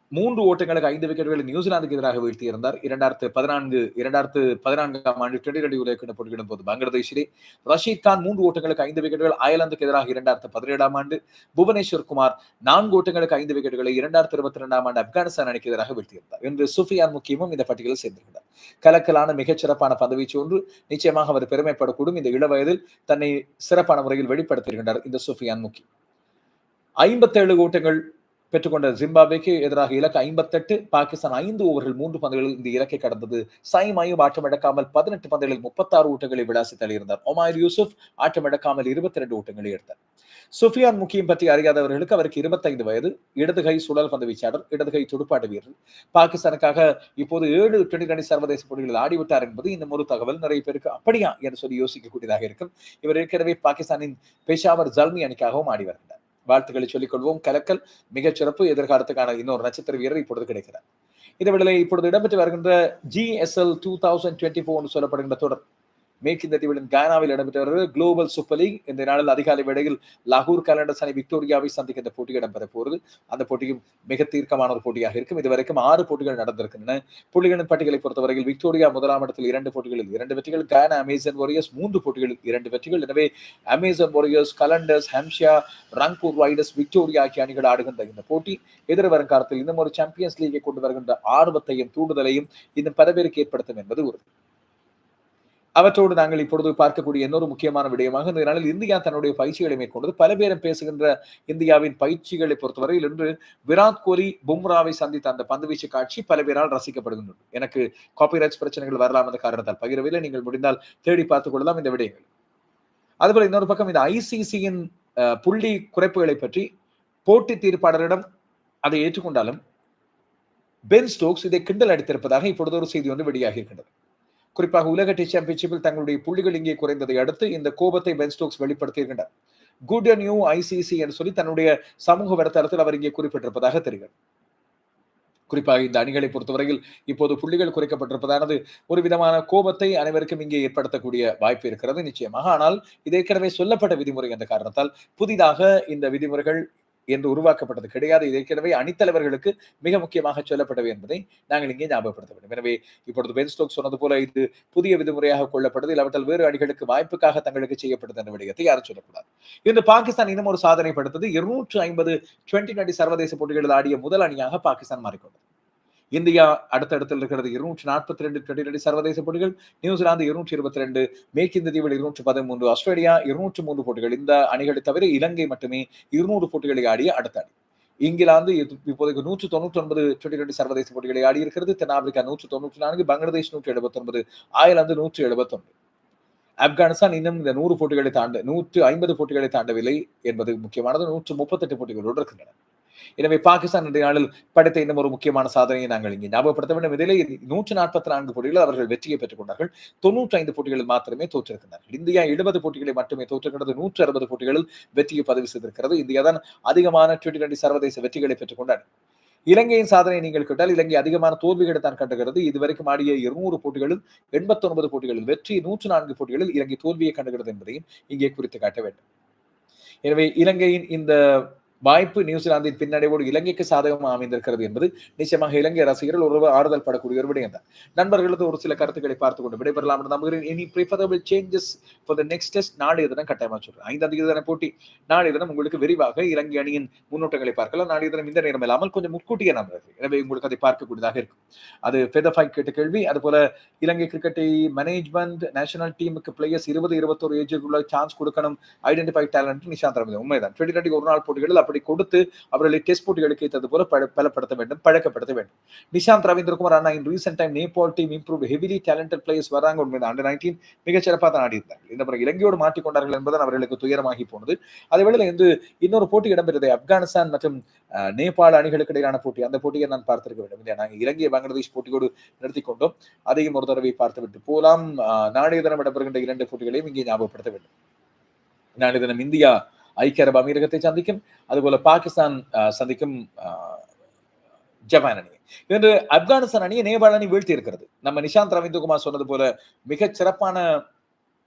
மூன்று ஓட்டங்களுக்கு ஐந்து விக்கெட்டுகளை நியூசிலாந்துக்கு எதிராக வீழ்த்தியிருந்தார். இரண்டாயிரத்து பதினான்கு இரண்டாயிரத்து பதினான்காம் ஆண்டு டுவெண்டி டுவெண்டி உலக போட்டியிடும் போது பங்களாதேஷிலே ரஷீத் கான் மூன்று ஓட்டங்களுக்கு ஐந்து விக்கெட்டுகள் அயர்லாந்துக்கு எதிராக இரண்டாயிரத்து பதினேழாம் ஆண்டு புவனேஸ்வர் குமார் நான்கு ஓட்டங்களுக்கு ஐந்து விக்கெட்டுகளை இரண்டாயிரத்து இருபத்தி ரெண்டாம் ஆண்டு ஆப்கானிஸ்தான் அணிக்கு எதிராக வீழ்த்தியிருந்தார். என்று சுஃபியான் முக்கியமும் இந்த பட்டியலில் சேர்ந்திருக்கிறார். கலக்கலான மிகச்சிறப்பான பதவீச்சு ஒன்று நிச்சயமாக அவர் பெருமைப்படக்கூடும். இந்த இளவயதில் தன்னை சிறப்பான முறையில் வெளிப்படுத்தியிருக்கின்றார் இந்த சுஃபியான் முக்கி ஐம்பத்தேழு ஓட்டங்கள் பெற்றுக்கொண்ட ஜிம்பாப்வேக்கு எதிராக இலக்கு ஐம்பத்தெட்டு பாகிஸ்தான் ஐந்து ஓவர்கள் மூன்று பந்துகளில் இந்த இலக்கை கடந்தது. சைம் ஐயும் ஆட்டம் பதினெட்டு பந்துகளில் முப்பத்தாறு ஓட்டங்களை விளாசி தள்ளியிருந்தார். ஒமாயர் யூசுப் ஆட்டம் இருபத்தி ரெண்டு ஓட்டங்களை எடுத்தார். சுஃபியான் முக்கியம் பற்றி அறியாதவர்களுக்கு அவருக்கு இருபத்தைந்து வயது. இடது கை சுழல் பந்து வீச்சாளர் இடது கை துடுப்பாட்ட வீரர். பாகிஸ்தானுக்காக இப்போது ஏழு டுவெண்டி டுவெண்டி சர்வதேச போட்டிகளில் ஆடிவிட்டார் என்பது இன்னும் ஒரு தகவல். நிறைய பேருக்கு அப்படியா? என்று சொல்லி யோசிக்கக்கூடியதாக இருக்கும். இவர் ஏற்கனவே பாகிஸ்தானின் பேஷாவர் ஜல்மி அணிக்காகவும் ஆடி வருகிறார். வாழ்த்துக்களை சொல்லிக் கொள்வோம் கலக்கல் மிகச் சிறப்பு எதிர்காலத்துக்கான இன்னொரு நட்சத்திர வீரர் இப்பொழுது கிடைக்கிறார். இதேவேளை இப்பொழுது இடம்பெற்று வருகின்ற GSL two thousand twenty four சொல்லப்படுகின்ற தொடர் மேற்கிந்திய தீவின் கானாவில் இடம்பெற்று வருகிறது குளோபல் சூப்பர் லீக் இந்த நாளில் அதிகாலை வேளையில் லாகூர் கலண்டர்ஸ் அணி விக்டோரியாவை சந்திக்க இந்த போட்டி இடம்பெற போகிறது. அந்த போட்டியும் மிக தீர்க்கமான ஒரு போட்டியாக இருக்கும். இதுவரைக்கும் ஆறு போட்டிகள் நடந்திருக்கின்றன. புள்ளிகளின் பட்டியலை பொறுத்தவரையில் விக்டோரியா முதலாம் இடத்தில் இரண்டு போட்டிகளில் இரண்டு வெற்றிகள் கானா அமேசன் வாரியர்ஸ் மூன்று போட்டிகளில் இரண்டு வெற்றிகள். எனவே அமேசன் வாரியர்ஸ் கலண்டர்ஸ் ஹம்ஷியா ரங்பூர் ரைடர்ஸ் விக்டோரியா ஆகிய அணிகள் ஆடுகின்ற இந்த போட்டி எதிர்வரும் காலத்தில் இன்னும் ஒரு சாம்பியன்ஸ் லீகை கொண்டு வருகின்ற ஆர்வத்தையும் தூண்டுதலையும் இந்த பல ஏற்படுத்தும் என்பது உறுதி. அவற்றோடு நாங்கள் இப்பொழுது பார்க்கக்கூடிய இன்னொரு முக்கியமான விடயமாக இந்த நாளில் இந்தியா தன்னுடைய பயிற்சிகளை மேற்கொண்டது. பல பேரும் பேசுகின்ற இந்தியாவின் பயிற்சிகளை பொறுத்தவரையில் இன்று விராட் கோலி பும்ராவை சந்தித்த அந்த பந்துவீச்சு காட்சி பல பேரால் ரசிக்கப்படுகின்றது. எனக்கு காப்பிரைட்ஸ் பிரச்சனைகள் வரலாம் என்ற காரணத்தால் பகிரவில்லை. நீங்கள் முடிந்தால் தேடி பார்த்துக் கொள்ளலாம் இந்த விடயங்கள். அதுபோல இன்னொரு பக்கம் இந்த ஐசிசியின் புள்ளி குறைப்புகளை பற்றி போட்டி தீர்ப்பாளரிடம் அதை ஏற்றுக்கொண்டாலும் பென் ஸ்டோக்ஸ் இதை கிண்டல் அடித்திருப்பதாக இப்பொழுது ஒரு செய்தி ஒன்று வெளியாகி இருக்கின்றது. குறிப்பாக உலக டெஸ்ட் சாம்பியன்ஷிப்பில் தங்களுடைய புள்ளிகள் இங்கே குறைந்ததை அடுத்து இந்த கோபத்தை பென் ஸ்டோக்ஸ் வெளிப்படுத்தியிருக்கின்றார். குட் நியூ ஐசிசி என்று சொல்லி தன்னுடைய சமூக வலைத்தளத்தில் அவர் இங்கே குறிப்பிட்டிருப்பதாக தெரிகிறது. குறிப்பாக இந்த அணிகளை பொறுத்தவரையில் இப்போது புள்ளிகள் குறைக்கப்பட்டிருப்பதானது ஒரு விதமான கோபத்தை அனைவருக்கும் இங்கே ஏற்படுத்தக்கூடிய வாய்ப்பு இருக்கிறது நிச்சயமாக. ஆனால் இது ஏற்கனவே சொல்லப்பட்ட விதிமுறை என்ற காரணத்தால் புதிதாக இந்த விதிமுறைகள் என்று உருவாக்கப்பட்டது கிடையாது. இது ஏற்கனவே அணித்தலைவர்களுக்கு மிக முக்கியமாக சொல்லப்பட்டவை என்பதை நாங்கள் இங்கே ஞாபகப்படுத்த வேண்டும். எனவே இப்பொழுது பென் ஸ்டோக் சொன்னது போல இது புதிய விதிமுறையாக கொள்ளப்பட்டது. இல்லாவிட்டால் வேறு அணிகளுக்கு வாய்ப்புக்காக தங்களுக்கு செய்யப்பட்டது என்ற விடயத்தை யாரும் சொல்லக்கூடாது. இன்று பாகிஸ்தான் இன்னும் ஒரு சாதனை படுத்தது. இருநூற்று ஐம்பது டுவெண்டி டுவெண்டி சர்வதேச போட்டிகளில் ஆடிய முதல் அணியாக பாகிஸ்தான் மாறிக்கொண்டது. இந்தியா அடுத்தடுத்தில் இருக்கிறது இருநூற்றி நாற்பத்தி ரெண்டு டுவெண்டி சர்வதேச போட்டிகள் நியூசிலாந்து இருநூற்றி இருபத்தி ரெண்டு மேற்கு இந்த தீவில் இருநூற்றி பதிமூன்று ஆஸ்திரேலியா இருநூற்றி மூன்று போட்டிகள். இந்த அணிகளை தவிர இலங்கை மட்டுமே இருநூறு போட்டிகளை ஆடிய அடுத்த அணி. இங்கிலாந்து இப்போதைக்கு நூற்று தொண்ணூற்றி ஒன்பது டுவெண்டி டுவெண்டி சர்வதேச போட்டிகளை ஆடி இருக்கிறது தென்னாப்பிரிக்கா நூற்று தொண்ணூற்றி நான்கு பங்களாதேஷ் நூற்றி எழுபத்தி ஒன்பது அயர்லாந்து நூற்றி எழுபத்தி ஆப்கானிஸ்தான் இன்னும் இந்த நூறு போட்டிகளை தாண்ட நூற்று ஐம்பது போட்டிகளை தாண்டவில்லை என்பது முக்கியமானது. நூற்று முப்பத்தெட்டு போட்டிகளோடு இருக்கின்றன. எனவே பாகிஸ்தான் இன்றைய நாளில் படைத்த இன்னும் ஒரு முக்கியமான சாதனையை நாங்கள் இங்கே ஞாபகப்படுத்த வேண்டும். இதிலே நூற்று நாற்பத்தி நான்கு போட்டிகளில் அவர்கள் வெற்றியை பெற்றுக் கொண்டார்கள். தொன்னூற்றி ஐந்து போட்டிகளில் மாத்திரமே தோற்றிருக்கிறார்கள் இந்தியா எழுபது போட்டிகளை மட்டுமே தோற்றுகிறது நூற்று அறுபது போட்டிகளில் வெற்றியை பதிவு செய்திருக்கிறது. இந்தியா தான் அதிகமான டுவெண்டி டுவெண்டி சர்வதேச வெற்றிகளை பெற்றுக் கொண்டார். இலங்கையின் சாதனை நீங்கள் கேட்டால் இலங்கை அதிகமான தோல்விகளை தான் கண்டுகிறது. இதுவரைக்கும் ஆடிய இருநூறு போட்டிகளில் எண்பத்தி ஒன்பது போட்டிகளில் வெற்றி நூற்று நான்கு போட்டிகளில் இலங்கை தோல்வியை கண்டுகிறது என்பதையும் இங்கே குறித்து காட்ட வேண்டும். எனவே இலங்கையின் இந்த வாய்ப்பு நியூசிலாந்தின் பின்னடைவோடு இலங்கைக்கு சாதகமாக அமைந்திருக்கிறது என்பது நிச்சயமாக இலங்கை ரசிகர்கள் ஒரு ஆறுதல் படக்கூடிய ஒரு விடயம் தான் நண்பர்களது ஒரு சில கருத்துக்களை பார்த்து கொண்டு விடைபெறலாம் என்று நம்புகிறேன். இனி preferable changes for the next test நாளைய தினம் கட்டாயமாக சொல்றேன். ஐந்தாம் தேதி தின போட்டி. நாளைய தினம் உங்களுக்கு விரிவாக இலங்கை அணியின் முன்னோட்டங்களை பார்க்கலாம். நாளைய தினம் இந்த நேரம் இல்லாமல் கொஞ்சம் முன்கூட்டிய நம்பர்கள் எனவே உங்களுக்கு அதை பார்க்கக்கூடியதாக இருக்கும். அது ஃபெதஃபை கேட்ட கேள்வி. அதுபோல இலங்கை கிரிக்கெட்டை மேனேஜ்மெண்ட் நேஷனல் டீமுக்கு பிளேயர்ஸ் இருபது இருபத்தோரு ஏஜுக்குள்ள சான்ஸ் கொடுக்கணும். ஐடென்டிஃபை டேலண்ட் நிஷாந்த் ரமதி உண்மைதான். டுவெண்ட்டி ஒரு நாள் போட்டிகளில் அப்படி கொடுத்து அவர்களை டெஸ்ட் போட்டிகளுக்கு ஏற்றது போல பலப்படுத்த வேண்டும் பழக்கப்படுத்த வேண்டும். நிஷாந்த் ரவீந்திரகுமார் அண்ணா in recent time Nepal team improve heavily talented players வராங்க உண்மைதான். அண்டர் நைன்டீன் மிகச் சிறப்பாக தான் ஆடியிருந்தார்கள். இந்த பிறகு இலங்கையோடு மாட்டிக்கொண்டார்கள் என்பதன் அவர்களுக்கு துயரமாகி போனது. அதே வேளையில் இன்று இன்னொரு போட்டி இடம்பெறுது. ஆப்கானிஸ்தான் மற்றும் நேபாள அணிகளுக்கு இடையிலான போட்டி. அந்த போட்டியை நான் பார்த்திருக்க வேண்டும். இல்லையா? நாங்கள் இலங்கை பங்களாதேஷ் போட்டியோடு நிறுத்தி கொண்டோம். அதையும் ஒரு தடவை பார்த்துவிட்டு போலாம். நாளைய தினம் இடம்பெறுகின்ற இரண்டு போட்டிகளையும் இங்கே ஞாபகப்படுத்த வேண்டும். நாளைய தினம் இந்தியா ஐக்கிய அரபு அமீரகத்தை சந்திக்கும் அதுபோல பாகிஸ்தான் சந்திக்கும் ஜப்பான் அணி இன்று ஆப்கானிஸ்தான் அணியை நேபாள அணி வீழ்த்தி இருக்கிறது நம்ம நிஷாந்த் ரவீந்திரகுமார் சொன்னது போல மிகச் சிறப்பான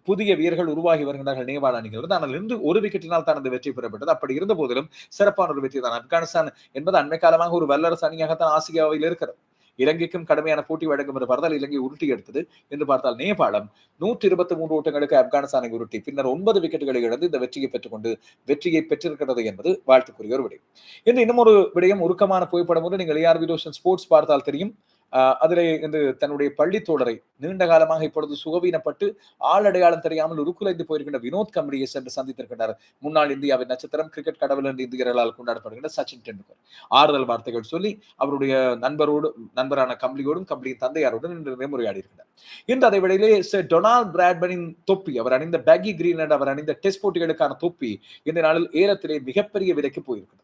புதிய வீரர்கள் உருவாகி வருகின்றார்கள் நேபாள அணிகள் ஆனால் இன்று ஒரு விக்கெட்டினால் தான் அந்த வெற்றி பெறப்பட்டது அப்படி இருந்த போதிலும் சிறப்பான ஒரு வெற்றி தான் ஆப்கானிஸ்தான் என்பது அண்மை காலமாக ஒரு வல்லரசு அணியாகத்தான் ஆசியாவில் இருக்கிறது இலங்கைக்கும் கடுமையான போட்டி வழங்கும் என்று பார்த்தால் இலங்கை உருட்டி எடுத்தது என்று பார்த்தால் நேபாளம் நூற்றி இருபத்தி மூன்று ஓட்டங்களுக்கு ஆப்கானிஸ்தானை உருட்டி பின்னர் ஒன்பது விக்கெட்டுகளை இழந்து இந்த வெற்றியை பெற்றுக்கொண்டு வெற்றியை பெற்றிருக்கிறது என்பது வாழ்த்துக்குரிய ஒரு விடயம். இன்று இன்னும் ஒரு விடயம் உருக்கமான புகைப்படம் ஒன்று நீங்கள் ஏஆர் விரோஷன் ஸ்போர்ட்ஸ் பார்த்தால் தெரியும். அதிலே வந்து தன்னுடைய பள்ளி தோழரை நீண்ட காலமாக இப்பொழுது சுகவீனப்பட்டு ஆள் அடையாளம் தெரியாமல் உருக்குலைந்து போயிருக்கின்ற வினோத் கம்படியை சென்று சந்தித்திருக்கிறார் முன்னாள் இந்தியாவின் நட்சத்திரம் கிரிக்கெட் கடவுள் என்று இந்தியர்களால் கொண்டாடப்படுகின்ற சச்சின் டெண்டுல்கர். ஆறுதல் வார்த்தைகள் சொல்லி அவருடைய நண்பரோடு நண்பரான கம்பளியோடும் கம்பளியின் தந்தையாரோடும் இன்று மேமுறையாடி இருக்கிறார் இன்று அதை விடையிலே டொனால்ட் பிராட்மனின் தொப்பி அவர் அணிந்த பேகி கிரீன் அவர் அணிந்த டெஸ்ட் போட்டிகளுக்கான தொப்பி இந்த நாளில் ஏலத்திலே மிகப்பெரிய விலைக்கு போயிருக்கிறது.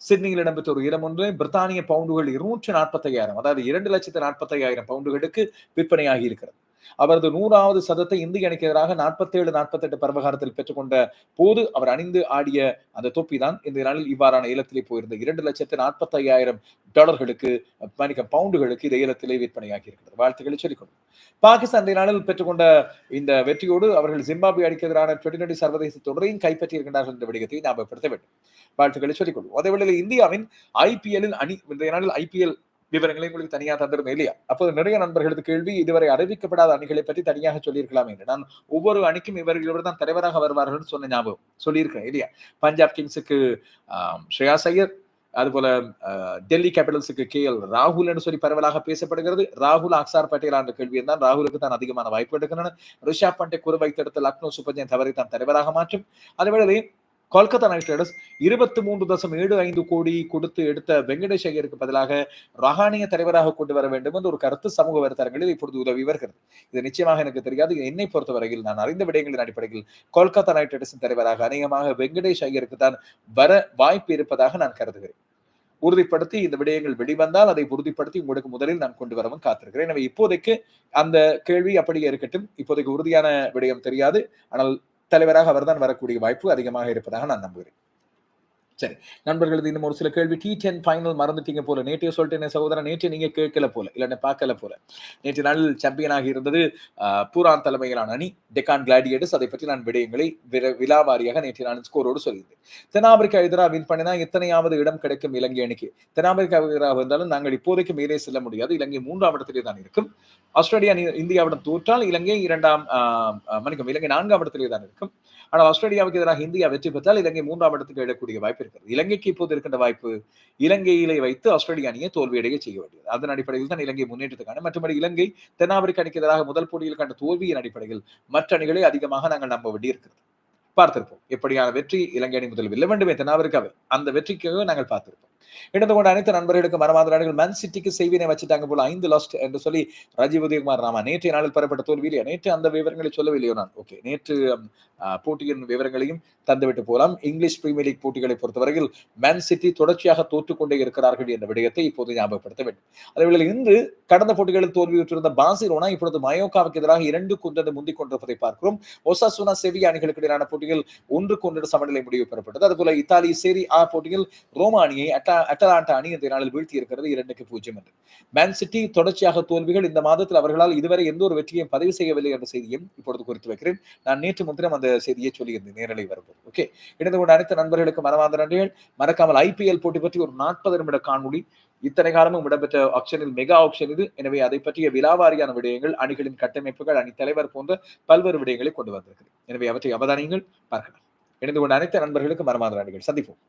சிட்னியில் இடம்பெற்ற ஒரு இடம் ஒன்று பிரித்தானிய பவுண்டுகள் இருநூற்றி நாற்பத்தி ஐயாயிரம் அதாவது இரண்டு லட்சத்து நாற்பத்தி ஐயாயிரம் பவுண்டுகளுக்கு விற்பனையாகி இருக்கிறது. அவரது நூறாவது சதத்தை இந்திய அணிக்கு எதிராக நாற்பத்தி நாற்பத்தெட்டு பரவகாரத்தில் பெற்றுக்கொண்ட போது அவர் அணிந்து ஆடிய அந்த தொப்பி தான் இந்த நாளில் இவ்வாறான ஏலத்திலே போயிருந்த இரண்டு லட்சத்து நாற்பத்தி ஐயாயிரம் டாலர்களுக்கு மணிக்க பவுண்டுகளுக்கு இந்த ஏலத்திலே விற்பனையாகி இருக்கிறது. வாழ்த்துக்களை சொல்லிக்கொள்ளும் பாகிஸ்தான் இந்த நாளில் பெற்றுக்கொண்ட இந்த வெற்றியோடு அவர்கள் ஜிம்பாபே அணிக்கு எதிரான டுவெண்டி டுவெண்டி சர்வதேச தொடரையும் கைப்பற்றி இருக்கின்றார்கள் என்ற விடயத்தை ஞாபகப்படுத்த வேண்டும். வாழ்த்துக்களை சொல்லிக்கொள்வோம். அதே வேளையில் இந்தியாவின் ஐபிஎல்லில் அணி இந்த நாளில் ஐபிஎல் விவரங்களை உங்களுக்கு தனியாக தந்திருந்தேன் இல்லையா? அப்போது நிறைய நண்பர்களது கேள்வி இதுவரை அறிவிக்கப்படாத அணிகளை பற்றி தனியாக சொல்லியிருக்கலாம் என்று. நான் ஒவ்வொரு அணிக்கும் இவர்கள் தான் தலைவராக வருவார்கள் சொன்ன ஞாபகம் சொல்லியிருக்கிறேன் இல்லையா? பஞ்சாப் கிங்ஸுக்கு ஸ்ரேயா ஐயர் அதுபோல டெல்லி கேபிட்டல்ஸுக்கு கே எல் ராகுல் என்று சொல்லி பரவலாக பேசப்படுகிறது. ராகுல் அக்சார் பட்டேல் என்ற கேள்வி தான் ராகுலுக்கு தான் அதிகமான வாய்ப்பு எடுக்கின்றன ரிஷாப் பண்டே குறு வைத்தெடுத்த லக்னோ சூப்பர் தவறை தான் தலைவராக மாற்றும். அதேவேளை கொல்கத்தா நைட் ரைடர்ஸ் இருபத்தி மூன்று தசம் ஏழு ஐந்து கோடி கொடுத்து எடுத்த வெங்கடேஷ் ஐயருக்கு பதிலாக ரஹானிய தலைவராக கொண்டு வர வேண்டும் என்று ஒரு கருத்து சமூக வலைத்தளங்களில் இப்பொழுது உதவி வருகிறது. இது நிச்சயமாக எனக்கு தெரியாது. என்னை பொறுத்தவரையில் நான் அறிந்த விடயங்களின் அடிப்படையில் கொல்கத்தா நைட் ரைடர்ஸின் தலைவராக அநேகமாக வெங்கடேஷ் ஐயருக்கு தான் வர வாய்ப்பு இருப்பதாக நான் கருதுகிறேன். உறுதிப்படுத்தி இந்த விடயங்கள் வெளிவந்தால் அதை உறுதிப்படுத்தி உங்களுக்கு முதலில் நான் கொண்டு வரவும் காத்திருக்கிறேன். எனவே இப்போதைக்கு அந்த கேள்வி அப்படியே இருக்கட்டும். இப்போதைக்கு உறுதியான விடயம் தெரியாது. ஆனால் தலைவராக அவர்தான் வரக்கூடிய வாய்ப்பு அதிகமாக இருப்பதாக நான் நம்புகிறேன். சரி. நண்பர்களது இன்னும் ஒரு சில கேள்வி. டி டென் ஃபைனல் மறந்துட்டீங்க போல. நேற்றைய சொல்லிட்டேன் சகோதரன் நேற்று நீங்க கேட்கல போல. இல்லைன்னு பார்க்கல போல. நேற்று நாள் சாம்பியனாக இருந்தது பூரான் தலைமையிலான அணி டெக்கான் கிளாடியேட்டர்ஸ் அதை பற்றி நான் விடயங்களை விழாவாரியாக நேற்று நான் ஸ்கோரோடு சொல்லியிருந்தேன். தென்னாப்பிரிக்கா எதிராக வின் பண்ணினா எத்தனையாவது இடம் கிடைக்கும் இலங்கை அணிக்கு? தென்னாப்பிரிக்கா எதிராக வந்தாலும் நாங்கள் இப்போதைக்கு மேலே செல்ல முடியாது. இலங்கை மூன்றாம் இடத்திலே தான் இருக்கும். ஆஸ்திரேலியா அணி இந்தியாவிடம் தோற்றால் இலங்கை இரண்டாம் மன்னிக்கும் இலங்கை நான்காம் இடத்திலே தான் இருக்கும். ஆனால் ஆஸ்திரேலியாவுக்கு எதிராக இந்தியா வெற்றி பெற்றால் இலங்கை மூன்றாம் இடத்துக்கு எழக்கூடிய வாய்ப்பு இருக்கிறது. இலங்கைக்கு இப்போது இருக்கின்ற வாய்ப்பு இலங்கையிலே வைத்து ஆஸ்திரேலிய அணியை தோல்வியடைய செய்ய வேண்டியது. அதன் அடிப்படையில் தான் இலங்கை முன்னேற்றத்துக்கான மற்றபடி இலங்கை தென்னாப்பிரிக்க அணிக்கு எதிராக முதல் போட்டியில் கண்ட தோல்வியின் அடிப்படையில் மற்ற அணிகளை அதிகமாக நாங்கள் நம்ப வேண்டியிருக்கிறது. பார்த்திருப்போம். எப்படியான வெற்றி இலங்கை அணி முதல் வெல்ல வேண்டுமே தென்னாப்பிரிக்காவில் அந்த வெற்றிக்காக நாங்கள் பார்த்திருப்போம். இணைந்து கொண்ட அனைத்து நண்பர்களுக்கும் மரமாதிராடுகள் மேன் சிட்டிக்கு செய்வினை வச்சுட்டாங்க போல ஐந்து லாஸ்ட் என்று சொல்லி ராஜீவ் உதயகுமார் ராமா நேற்றைய நாளில் பெறப்பட்ட தோல்வியிலே நேற்று அந்த விவரங்களை சொல்லவில்லையோ நான்? ஓகே நேற்று um, போட்டியின் விவரங்களையும் தந்துவிட்டு போலாம். இங்கிலீஷ் பிரீமியர் லீக் போட்டிகளை பொறுத்தவரையில் மேன் சிட்டி தொடர்ச்சியாக தோற்றுக்கொண்டே இருக்கிறார்கள் என்ற விடயத்தை இப்போது ஞாபகப்படுத்த வேண்டும். அதேவேளை இன்று கடந்த போட்டிகளில் தோல்வியுற்றிருந்த பாசிரோனா இப்பொழுது மயோக்காவுக்கு எதிராக இரண்டு கொண்டது முந்திக் கொண்டிருப்பதை பார்க்கிறோம். ஒசாசுனா செவி அணிகளுக்கு இடையிலான போட்டியில் ஒன்று ஒன்று சமநிலை முடிவு பெறப்பட்டது. அதுபோல இத்தாலி சேரி ஆ போட்டியில் ரோமானியை அட்டா அட்டா அட்டலாண்டா அணி இந்த நாளில் வீழ்த்தி இருக்கிறது இரண்டுக்கு பூஜ்ஜியம் என்று. மேன் சிட்டி தொடர்ச்சியாக தோல்விகள் இந்த மாதத்தில் அவர்களால் இதுவரை எந்த ஒரு வெற்றியையும் பதிவு செய்யவில்லை என்ற செய்தியும் இப்பொழுது குறித்து வைக்கிறேன். நான் நேற்று முன்தினம் அந்த செய்தியை சொல்லியிருந்தேன் நேரலை வரும்போது. ஓகே இணைந்து கொண்ட அனைத்து நண்பர்களுக்கு மனமார்ந்த நன்றிகள். மறக்காமல் ஐபிஎல் போட்டி பற்றி ஒரு நாற்பது நிமிட காணொலி இத்தனை காலமும் இடம்பெற்ற ஆப்ஷனில் மெகா ஆப்ஷன் இது. எனவே அதை பற்றிய விலாவாரியான விடயங்கள் அணிகளின் கட்டமைப்புகள் அணி தலைவர் போன்ற பல்வேறு விடயங்களை கொண்டு வந்திருக்கிறது எனவே அவற்றை அவதானியங்கள் பார்க்கலாம். இணைந்து கொண்ட அனைத்து நண்பர்களுக்கு மனமார்ந்த நன்றிகள். சந்திப்போம்.